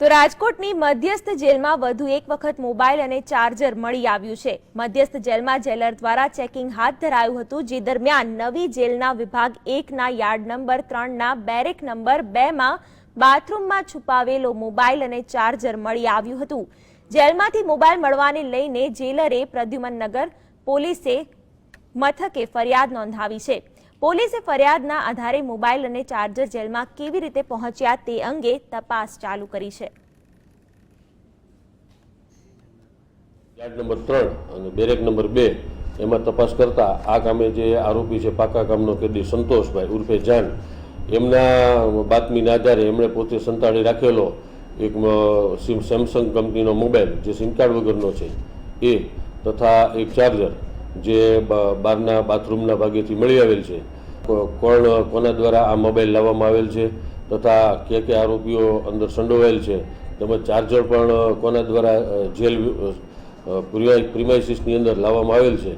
તો રાજકોટની મધ્યસ્થ જેલમાં વધુ એક વખત મોબાઈલ અને ચાર્જર મળી આવ્યું છે. મધ્યસ્થ જેલમાં જેલર દ્વારા ચેકિંગ હાથ ધરાયું હતું, જે દરમિયાન નવી જેલના વિભાગ એકના યાર્ડ નંબર ત્રણના બેરેક નંબર બેમાં બાથરૂમમાં છુપાવેલો મોબાઈલ અને ચાર્જર મળી આવ્યું હતું. જેલમાંથી મોબાઈલ મળવાને લઈને જેલરે પ્રદ્યુમનનગર પોલીસે મથકે ફરિયાદ નોંધાવી છે. પોલીસે ફરિયાદના આધારે મોબાઈલ અને ચાર્જર જેલમાં કેવી રીતે પહોંચ્યા તે અંગે તપાસ ચાલુ કરી છે. યાર્ડ નંબર ત્રણ અને બેરેક નંબર બે એમાં તપાસ કરતા આ કામે જે આરોપી છે, પાકા કામનો કેદી સંતોષભાઈ ઉર્ફે જાન, એમના બાતમીના આધારે એમણે પોતે સંતાડી રાખેલો એક સેમસંગ કંપનીનો મોબાઈલ, જે સિમ કાર્ડ વગરનો છે, એ તથા એક ચાર્જર જે બહારના બાથરૂમના ભાગેથી મળી આવેલ છે. કોણ, કોના દ્વારા આ મોબાઈલ લાવવામાં આવેલ છે તથા કે કે આરોપીઓ અંદર સંડોવાયેલ છે. તેમજ ચાર્જર પણ કોના દ્વારા જેલ પ્રિમાઇસિસની અંદર લાવવામાં આવેલ છે.